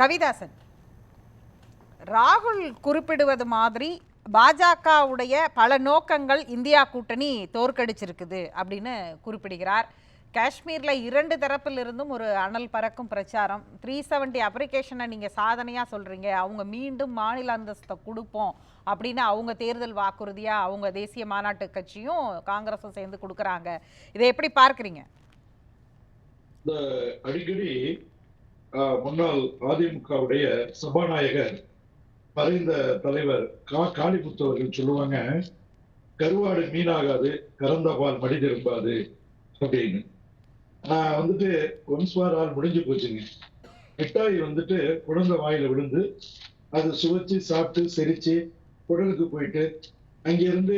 கவிதாசன். ராகுல் குறிப்பிடுவது மாதிரி பாஜகவுடைய பல நோக்கங்கள் இந்தியா கூட்டணி தோற்கடிச்சிருக்குது அப்படின்னு குறிப்பிடுகிறார். காஷ்மீரில் இரண்டு தரப்பிலிருந்தும் ஒரு அனல் பறக்கும் பிரச்சாரம். த்ரீ செவன்ட்டி அப்ளிகேஷனை நீங்கள் சாதனையாக சொல்கிறீங்க அவங்க மீண்டும் மாநில அந்தஸ்தை கொடுப்போம் அப்படின்னு அவங்க தேர்தல் வாக்குறுதியாக அவங்க தேசிய மாநாட்டு கட்சியும் காங்கிரஸும் சேர்ந்து கொடுக்குறாங்க. இதை எப்படி பார்க்குறீங்க? அடிக்கடி முன்னாள் அதிமுகவுடைய சபாநாயகர் மறைந்த தலைவர் கா காளிமுத்து அவர்கள் சொல்லுவாங்க கருவாடு மீனாகாது கறந்தபால் மடி திரும்பாது அப்படின்னு. நான் வந்துட்டு ஒன்ஸ்வாரால் முடிஞ்சு போச்சுங்க. மிட்டாய் வந்துட்டு குழந்தை வாயில விழுந்து அது சுவைச்சு சாப்பிட்டு செரிச்சு குடலுக்கு போயிட்டு அங்கிருந்து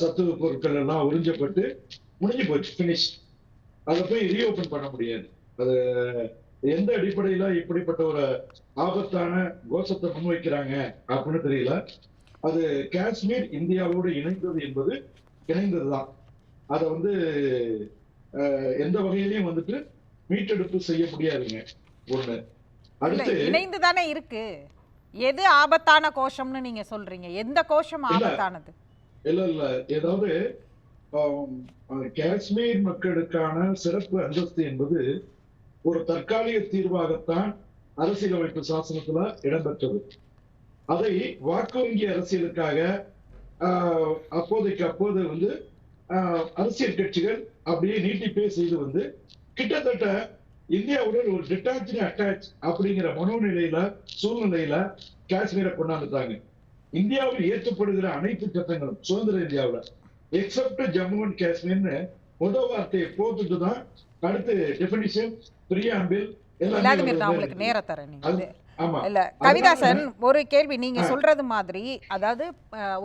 சத்துவ பொருட்கள் எல்லாம் உறிஞ்சப்பட்டு முடிஞ்சு போச்சு ஃபினிஷ் அதை போய் ரீஓபன் பண்ண முடியாது. அது எந்த அடிப்படையில இப்படிப்பட்ட ஒரு ஆபத்தான கோஷத்தை முன்வைக்கிறாங்க அப்படின்னு தெரியல. அது காஷ்மீர் இந்தியாவோடு இணைந்தது என்பது இணைந்ததுதான். அதை வந்து எந்த வகையிலையும் வந்துட்டு மீட்டெடுப்பு செய்ய முடியாதுங்க. ஒண்ணு. அடுத்து இணைந்து தானே இருக்கு. எது ஆபத்தான கோஷம்னு நீங்க சொல்றீங்க? எந்த கோஷம். ஆபத்தானது? இல்ல இல்ல. ஏதாவது காஷ்மீர் மக்களுக்கான சிறப்பு அந்தஸ்து என்பது ஒரு தற்காலிக தீர்வாகத்தான் அரசியலமைப்பு சாசனத்துல இடம்பெற்றது. அதை வாக்கு வங்கி அரசியலுக்காக ஆஹ், அப்போதைக்கு அப்போது வந்து அரசியல் கட்சிகள் அப்படியே நீட்டிப்பே செய்து வந்து கிட்டத்தட்ட இந்தியாவுடன் ஒரு டிட்டாச் அட்டாச் அப்படிங்கிற மனோநிலையில சூழ்நிலையில காஷ்மீரை கொண்டாந்துட்டாங்க. இந்தியாவில் ஏற்றப்படுகிற அனைத்து சட்டங்களும் சுதந்திர இந்தியாவில் எக்ஸப்ட் ஜம்மு அண்ட் காஷ்மீர்னு முதல் வார்த்தையை போட்டுட்டு தான் அடுத்து டெபினிஷன் பிரியாம்பில் விளாதிமிர் நான் உங்களுக்கு நேரம் தரேன் நீங்க. இல்ல கவிதாசன் ஒரு கேள்வி. நீங்க சொல்றது மாதிரி அதாவது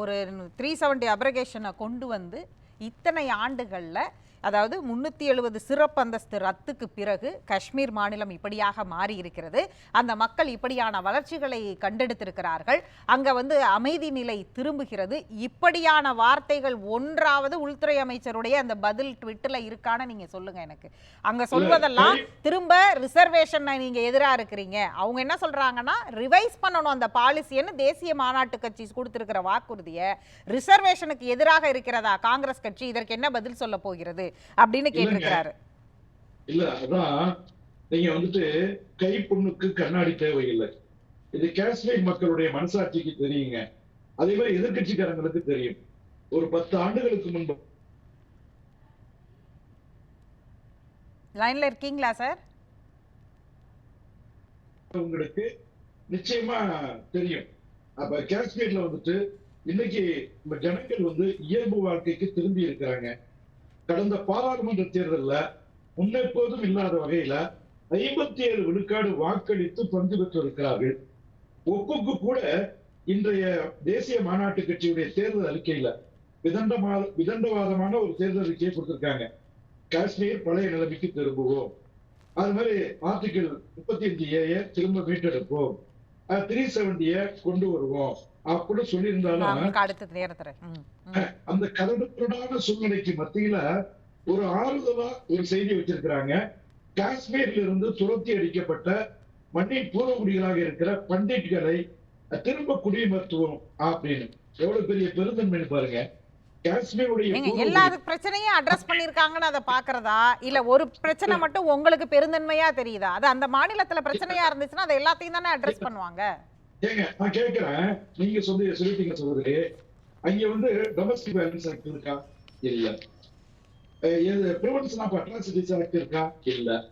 ஒரு த்ரீ செவன்டி அப்ரகேஷனை கொண்டு வந்து இத்தனை ஆண்டுகள்ல அதாவது முன்னூத்தி எழுபது சிறப்பு அந்தஸ்து ரத்துக்கு பிறகு காஷ்மீர் மாநிலம் இப்படியாக மாறி இருக்கிறது அந்த மக்கள் இப்படியான வளர்ச்சிகளை கண்டெடுத்திருக்கிறார்கள். அங்க வந்து அமைதி நிலை திரும்புகிறது. இப்படியான வார்த்தைகள் ஒன்றாவது உள்துறை அமைச்சருடைய அந்த பதில் ட்விட்டில் இருக்கான்னு நீங்க சொல்லுங்க எனக்கு. அங்க சொல்வதெல்லாம் திரும்ப ரிசர்வேஷன் நீங்க எதிரா இருக்கிறீங்க. அவங்க என்ன சொல்றாங்கன்னா ரிவைஸ் பண்ணணும் அந்த பாலிசின்னு தேசிய மாநாட்டு கட்சி கொடுத்திருக்கிற வாக்குறுதியை. ரிசர்வேஷனுக்கு எதிராக இருக்கிறதா காங்கிரஸ் கட்சி? இதற்கு என்ன பதில் சொல்ல போகிறது? அப்படின்னு கேட்டிருக்கிறாரு. இல்ல அதான் நீங்க வந்துட்டு கை புண்ணுக்கு கண்ணாடி தேவையில்லை. இது காஷ்மீர் மக்களுடைய மனசாட்சிக்கு தெரியுங்க. அதே மாதிரி எதிர்க்கட்சிக்காரங்களுக்கு தெரியும். ஒரு பத்து ஆண்டுகளுக்கு முன்பு லைன்ல இருக்கீங்களா சார்? உங்களுக்கு நிச்சயமா தெரியும். அப்ப காஷ்மீர்ல வந்துட்டு இன்னைக்கு நம்ம ஜனங்கள் வந்து இயல்பு வாழ்க்கைக்கு திரும்பி இருக்கிறாங்க. கடந்த பாராளுமன்ற தேர்தல்ல முன்னெப்போதும் இல்லாத வகையில ஐம்பத்தி ஏழு விழுக்காடு வாக்களித்து பங்கு பெற்றிருக்கிறார்கள். ஒப்புக்கு கூட இன்றைய தேசிய மாநாட்டு கட்சியுடைய தேர்தல் அறிக்கையில விதண்டமா விதண்டவாதமான ஒரு தேர்தல் அறிக்கையை கொடுத்திருக்காங்க. காஷ்மீர் பழைய நிலைமைக்கு திரும்புவோம். அது மாதிரி ஆர்டிகிள் முப்பத்தி அஞ்சு ஏ திரும்ப மீட்டெடுப்போம். த்ரீ செவன்டிய கொண்டு வருவோம். நான் சொல்லியிருந்தாலும் ம். அந்த கரடுமுரடான சூழ்நிலைக்கு மத்தியில ஒரு ஆறுதலா ஒரு செய்தி வச்சிருக்கிறாங்க. காஷ்மீர்ல இருந்து துரத்தி அடிக்கப்பட்ட மண்ணின் பூர்வகுடிகளாக இருக்கிற பண்டிட்களை திரும்ப குடியமர்த்துவோம் அப்படின்னு. எவ்வளவு பெரிய பெருந்தன்மைன்னு பாருங்க. எல்லா பிரச்சனையும் அட்ரஸ் பண்ணிருக்காங்கன்னு அதை பாக்குறதா இல்ல ஒரு பிரச்சனை மட்டும் உங்களுக்கு பெருந்தன்மையா தெரியுதா? அது அந்த மாநிலத்துல பிரச்சனையா இருந்துச்சுன்னா அதை எல்லாத்தையும் தானே அட்ரஸ் பண்ணுவாங்க? ஏங்க நான் கேட்கிறேன். நீங்க சொல்லி சொல்லிட்டீங்க சொல்றது அங்க வந்து டொமஸ்டிக் வயலன்ஸ் ஆக்ட் இருக்கா? இல்ல. பிரிவென்ஷன் ஆஃப் அட்ராசிட்டிஸ் ஆக்ட் இருக்கா? இல்ல.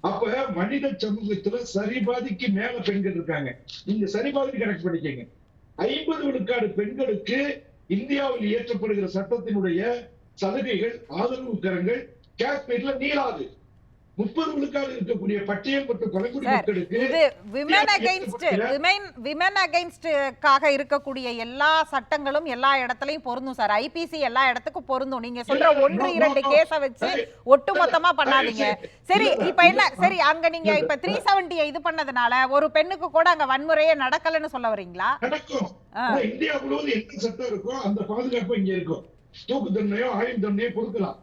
அப்ப மனித சமூகத்துல சரிபாதிக்கு மேல பெண்கள் இருக்காங்க. நீங்க சரிபாதிக்கு கனெக்ட் பண்ணிக்கங்க. ஐம்பது விழுக்காடு பெண்களுக்கு இந்தியாவில் இயற்றப்படுகிற சட்டத்தினுடைய சலுகைகள் ஆதரவு கரங்கள் காஷ்மீர்ல நீளாது. முப்பது விழுக்காடு இருக்கக்கூடிய பட்டியல் மற்றும் பழங்குடி சார், மக்களுக்கு இது விமன் அகைன்ஸ்ட் விமன் விமன் அகைன்ஸ்டுக்காக இருக்கக்கூடிய எல்லா சட்டங்களும் எல்லா இடத்துலயும் பொருந்தும் சார் ஐபிசி எல்லா இடத்துக்கும் பொருந்தும். நீங்க சொல்ற ஒன்று இரண்டு. கேஸ வச்சு சரி. ஒட்டு மொத்தமா பண்ணாதீங்க. சரி இப்ப என்ன. சரி அங்க நீங்க இப்ப த்ரீ செவன்டியை இது பண்ணதுனால ஒரு பெண்ணுக்கு கூட அங்க வன்முறையே நடக்கலன்னு சொல்ல வரீங்களா? நடக்கும். இந்தியா முழுவதும் என்ன சட்டம் இருக்கோ அந்த பாதுகாப்பு இங்க இருக்கும். தூக்கு தண்டனையோ ஆயுள் தண்டனையோ கொடுக்கலாம்.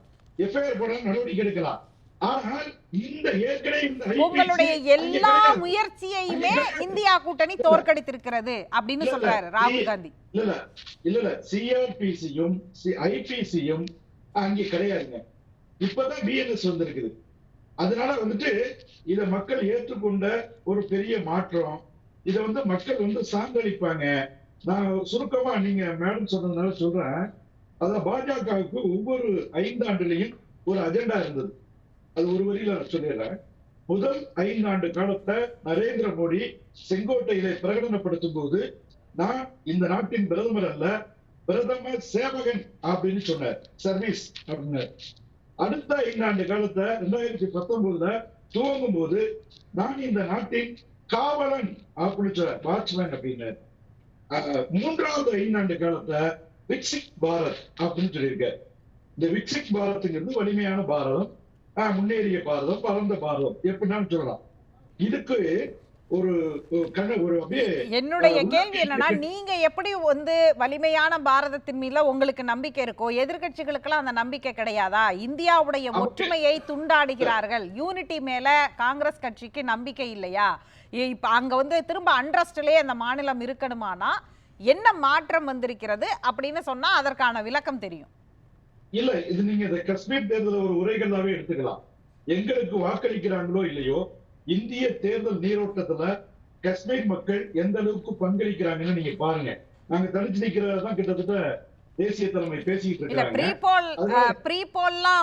எஃப்ஐஆர் போட நடவடிக்கை எடுக்கலாம். உங்களுடைய எல்லா. முயற்சியையுமே இந்தியா கூட்டணி தோற்கடித்திருக்கிறது அப்படின்னு சொல்றாரு. ராகுல் காந்தி. இல்ல இல்ல இல்ல இல்ல. சிஆர்பிசியும் ஐபிசியும் அங்கே கிடையாதுங்க. இப்பதான் பிஎன்எஸ் வந்திருக்குது. அதனால வந்துட்டு இத மக்கள் ஏற்றுக்கொண்ட ஒரு பெரிய மாற்றம். இத வந்து மக்கள் வந்து சான்றளிப்பாங்க. நான் சுருக்கமா நீங்க மேடம் சொன்னதுனால சொல்றேன். அதான் பாஜகவுக்கு ஒவ்வொரு ஐந்தாண்டுலையும் ஒரு அஜெண்டா இருந்தது. அது ஒரு வரியில நான் சொல்லிடுறேன். முதல் ஐந்தாண்டு காலத்தை நரேந்திர மோடி செங்கோட்டையில பிரகடனப்படுத்தும் போது நான் இந்த நாட்டின் பிரதமர் அல்ல பிரதம சேவகன் அப்படின்னு சொன்னார். சர்வீஸ் அப்படின்னார் அடுத்த ஐந்தாண்டு காலத்தை ரெண்டாயிரத்தி பத்தொன்பதுல துவங்கும் போது நான் இந்த நாட்டின் காவலன் அப்படின்னு வாட்ச்மேன் அப்படின்னு. மூன்றாவது ஐந்தாண்டு காலத்தை விக்சிக் பாரத் அப்படின்னு சொல்லியிருக்க இந்த விக்சிக் பாரத்ங்கிறது வலிமையான பாரதம். முன்னேறிய பாரதம் பரந்த பாரதம். எப்படின்னாலும் சொல்லலாம். இதுக்கு ஒரு என்னுடைய கேள்வி என்னன்னா நீங்க எப்படி வந்து வலிமையான பாரதத்தின் மீதுல உங்களுக்கு நம்பிக்கை இருக்கோ எதிர்க்கட்சிகளுக்கெல்லாம் அந்த நம்பிக்கை கிடையாதா? இந்தியாவுடைய ஒற்றுமையை துண்டாடுகிறார்கள். யூனிட்டி மேல காங்கிரஸ் கட்சிக்கு நம்பிக்கை இல்லையா? இப்ப அங்க வந்து திரும்ப அண்ட்ரஸ்ட்லயே அந்த மாநிலம் இருக்கணுமானா என்ன மாற்றம் வந்திருக்கிறது அப்படின்னு சொன்னா அதற்கான விளக்கம் தெரியும். இல்ல இது நீங்க இந்த காஷ்மீர் தேர்தல் ஒரு உரைகளாவே எடுத்துக்கலாம். எங்களுக்கு வாக்களிக்கிறாங்களோ இல்லையோ இந்திய தேர்தல் நீரோட்டத்துல காஷ்மீர் மக்கள் எந்த அளவுக்கு பங்களிக்கிறாங்கன்னு நீங்க பாருங்க. நாங்க தனிச்சு நிக்கிறதான் கிட்டத்தட்ட தேசிய தலைமை இருக்காங்க.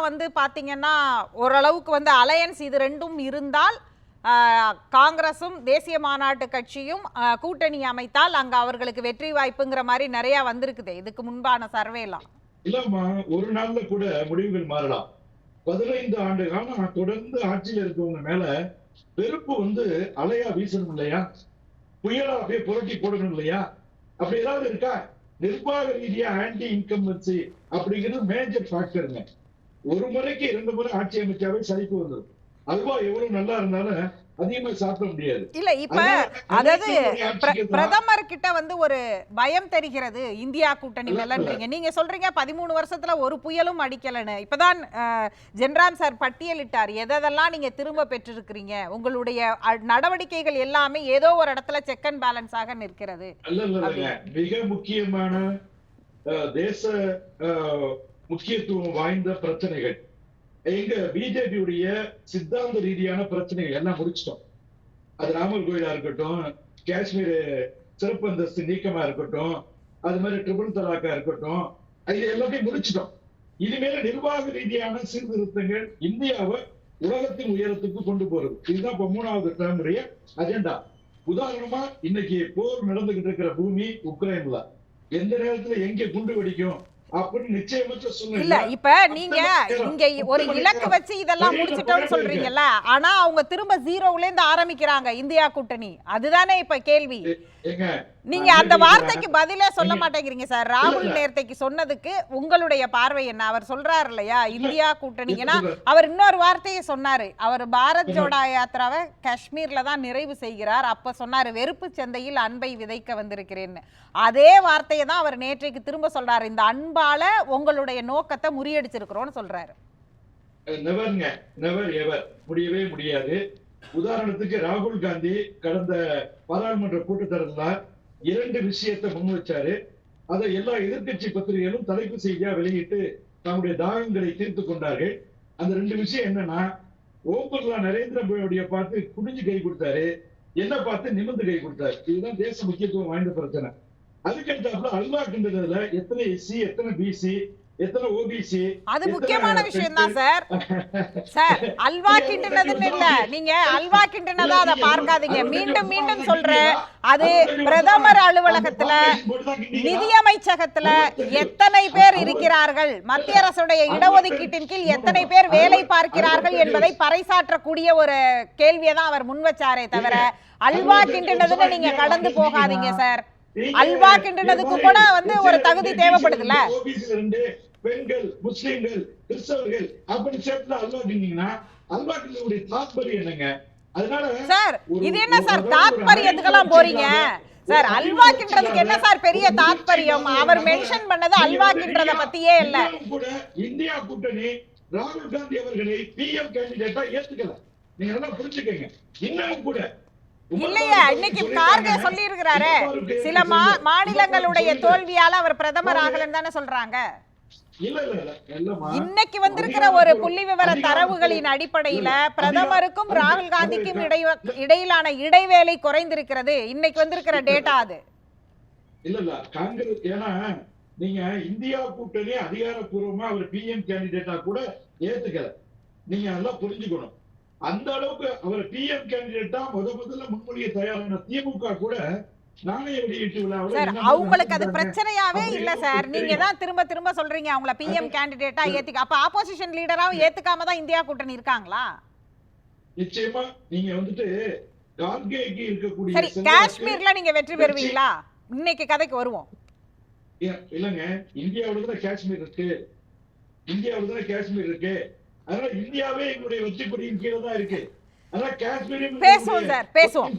வந்து பாத்தீங்கன்னா ஓரளவுக்கு வந்து அலையன்ஸ் இது ரெண்டும் இருந்தால் அஹ், காங்கிரசும் தேசிய மாநாட்டு கட்சியும் கூட்டணி அமைத்தால் அங்க அவர்களுக்கு வெற்றி வாய்ப்புங்கிற மாதிரி நிறைய வந்திருக்குது. இதுக்கு முன்பான சர்வேலாம். இல்லம்மா ஒரு நாள்ல கூட முடிவுகள் மாறலாம். பதினைந்து ஆண்டு காலம் தொடர்ந்து ஆட்சியில் இருக்கவங்க மேல வெறுப்பு வந்து அலையா வீசணும் இல்லையா? புயலா அப்படியே புரட்டி போடணும் இல்லையா? அப்படி ஏதாவது இருக்கா? நிர்வாக ரீதியா ஆன்டி இன்கம்பன்சி அப்படிங்கிறது மேஜர் ஃபேக்டருங்க ஒரு முறைக்கு இரண்டு முறை ஆட்சி அமைச்சாவே சரிக்கு வந்துடும் அல்வா எவ்வளவு நல்லா இருந்தாலும் அதிகமா சாப்பிட முடியாது. இல்ல இப்ப அதாவது பிரதமர் கிட்ட வந்து ஒரு பயம் தெரிகிறது இந்தியா கூட்டணி மேலன்றீங்க. நீங்க சொல்றீங்க பதிமூணு வருஷத்துல ஒரு புயலும் அடிக்கலன்னு. இப்பதான் ஜென்ராம் சார் பட்டியலிட்டார். எதெல்லாம் நீங்க திரும்ப பெற்றிருக்கிறீங்க? உங்களுடைய நடவடிக்கைகள் எல்லாமே ஏதோ ஒரு இடத்துல செக் அண்ட் பேலன்ஸாக நிற்கிறது. மிக முக்கியமான தேச முக்கியத்துவம் வாய்ந்த பிரச்சனைகள். எங்க பிஜேபியுடைய சித்தாந்த ரீதியான பிரச்சனைகள் எல்லாம் முடிச்சிட்டோம். அது ராமர் கோயிலா இருக்கட்டும் காஷ்மீர் சிறப்பு அந்தஸ்து நீக்கமா இருக்கட்டும் அது மாதிரி ட்ரிபிள் தலாக்கா இருக்கட்டும் இது எல்லாத்தையும் முடிச்சிட்டோம். இனிமேல நிர்வாக ரீதியான சீர்திருத்தங்கள் இந்தியாவை உலகத்தின் உயரத்துக்கு கொண்டு போறது. இதுதான் இப்ப மூணாவது டேர்முடைய அஜெண்டா உதாரணமா இன்னைக்கு போர் நடந்துகிட்டு இருக்கிற பூமி உக்ரைன்ல. எந்த நேரத்துல எங்க குண்டு வெடிக்கும்? இல்ல இப்ப நீங்க இங்க ஒரு இலக்கு வச்சு இதெல்லாம் முடிச்சிட்டோம்னு சொல்றீங்கல்ல ஆனா அவங்க திரும்ப ஜீரோவுல இருந்து ஆரம்பிக்கிறாங்க இந்தியா கூட்டணி. அதுதானே இப்ப கேள்வி. நீங்க அந்த. வார்த்தைக்கு பதிலே சொல்ல மாட்டேங்கிறீங்க சார். ராகுல். நேர்த்தைக்கு சொன்னதுக்கு உங்களுடைய பார்வை என்ன? அவர் சொல்றாரு இல்லையா? இந்தியா கூட்டணி. ஏன்னா. அவர் இன்னொரு வார்த்தையை சொன்னாரு. அவர் பாரத் ஜோடா யாத்திராவை காஷ்மீர்ல தான் நிறைவு செய்கிறார். அப்ப சொன்னாரு வெறுப்பு சந்தையில் அன்பை விதைக்க வந்திருக்கிறேன்னு. அதே வார்த்தையை தான் அவர் நேற்றைக்கு திரும்ப சொல்றாரு. இந்த அன்பால உங்களுடைய நோக்கத்தை முறியடிச்சிருக்கிறோம்னு சொல்றாரு. நெவர்ங்க நெவர் எவர் முடியவே முடியாது. உதாரணத்துக்கு ராகுல் காந்தி கடந்த பாராளுமன்ற கூட்டத்தொடர்ல இரண்டு விஷயத்தை முன் வச்சாரு. அதை எல்லா எதிர்க்கட்சி பத்திரிகைகளும் தலைப்பு செய்தியா வெளியிட்டு தங்களுடைய தாகங்களை தீர்த்து கொண்டார்கள். அந்த ரெண்டு விஷயம் என்னன்னா ஓம் பிர்லா நரேந்திர மோடியை பார்த்து குடிஞ்சு கை கொடுத்தாரு. என்ன பார்த்து நிமிர்ந்து கை கொடுத்தாரு. இதுதான் தேச முக்கியத்துவம் வாய்ந்த பிரச்சனை. அதுக்கடுத்தாப்புல அல்வா கிண்டதுல எத்தனை எஸ்சி எத்தனை பிசி எத்தனை ஓபிசி அது முக்கியமான விஷயம் தான் சார். சார் அல்வா கிண்டுனதுன்னு இல்ல. நீங்க அல்வா கிண்டுனதா அதை பார்க்காதீங்க மீண்டும் மீண்டும் சொல்றேன். அது பிரதமர் அலுவலகத்துல நிதியமைச்சகத்துல எத்தனை பேர் இருக்கிறார்கள்? மத்திய அரசுடைய இடஒதுக்கீட்டின் கீழ் எத்தனை பேர் வேலை பார்க்கிறார்கள் என்பதை பறைசாற்றக்கூடிய ஒரு கேள்வியை தான் அவர் முன் வச்சாரே தவிர அல்வா கிண்டுனதுன்னு நீங்க கடந்து போகாதீங்க சார். அல்வா கிண்டுனதுக்கு கூட வந்து ஒரு தகுதி தேவைப்படுதுல்ல? ரெண்டு பெண்கள் முஸ்லிம்கள் கிறிஸ்தவர்கள் அப்படின்னு சேர்த்து அல்வா கிண்டீங்கன்னா அல்வா கிண்டனுடைய தாத்பரியம் என்னங்க? அதனால சார் இது என்ன சார் தாத்பரியத்துக்கெல்லாம் போறீங்க? சார் அறிவு அல்வாக்கின்றதுக்கு என்ன சார் பெரிய தாத்பரியம்? அவர் மென்ஷன் பண்ணது அல்வாக்கின்றத பத்தியே இல்ல. கூட இந்தியா கூட்டணி ராகுல் காந்தி அவர்களை பிஎம் கேண்டிடேட்டா ஏத்துக்கல. நீங்க நல்லா புரிஞ்சுக்கங்க. இன்னும் கூட இல்லையா இன்னைக்கு. கார்கே சொல்லி இருக்கிறாரு சில. மாநிலங்களுடைய தோல்வியால அவர் பிரதமர். ஆகலன்னு தானே சொல்றாங்க. இன்னைக்கு வந்திருக்கிற ஒரு புள்ளி விவர தரவுகளின் அடிப்படையில பிரதமருக்கும் ராகுல் காந்திக்கும் இடையிலான இடைவேளை குறைந்திருக்கிறது. இன்னைக்கு வந்திருக்கிற டேட்டா அது. இல்ல இல்ல. காங்கிரஸ் ஏன்னா நீங்க இந்தியா கூட்டணி அதிகாரப்பூர்வமா அவர் பிஎம் கேண்டிடேட்டா கூட ஏத்துக்கல. நீங்க நல்லா புரிஞ்சுக்கணும். அந்த அளவுக்கு அவர் பிஎம் கேண்டிடேட்டா முத முதல்ல முன்மொழிய தயாரான திமுக கூட சார் அவங்களுக்கு அது? பிரச்சனையாவே இல்ல சார். நீங்க. தான் திரும்ப திரும்ப சொல்றீங்க அவங்கள பிஎம் கேண்டிடேட்டா ஏத்துக்க. அப்ப ஆப்போசிஷன் லீடராவும் ஏத்துக்காம தான் இந்தியா கூட்டணி இருக்காங்களா? நிச்சயமா. நீங்க வந்துட்டு கார்கேக்கு இருக்கக்கூடிய சரி காஷ்மீர்ல நீங்க வெற்றி பெறுவீங்களா? இன்னைக்கு கதைக்கு வருவோம். இல்ல- இல்லங்க. இந்தியாவுல தான் காஷ்மீர் இருக்கு. இந்தியாவுல தான் காஷ்மீர் இருக்கு. அதனால இந்தியாவே எங்களுடைய வெற்றி கொடியின் கீழே தான் இருக்கு. அதனால காஷ்மீரையும் பேசுவோம் சார். பேசுவோம்.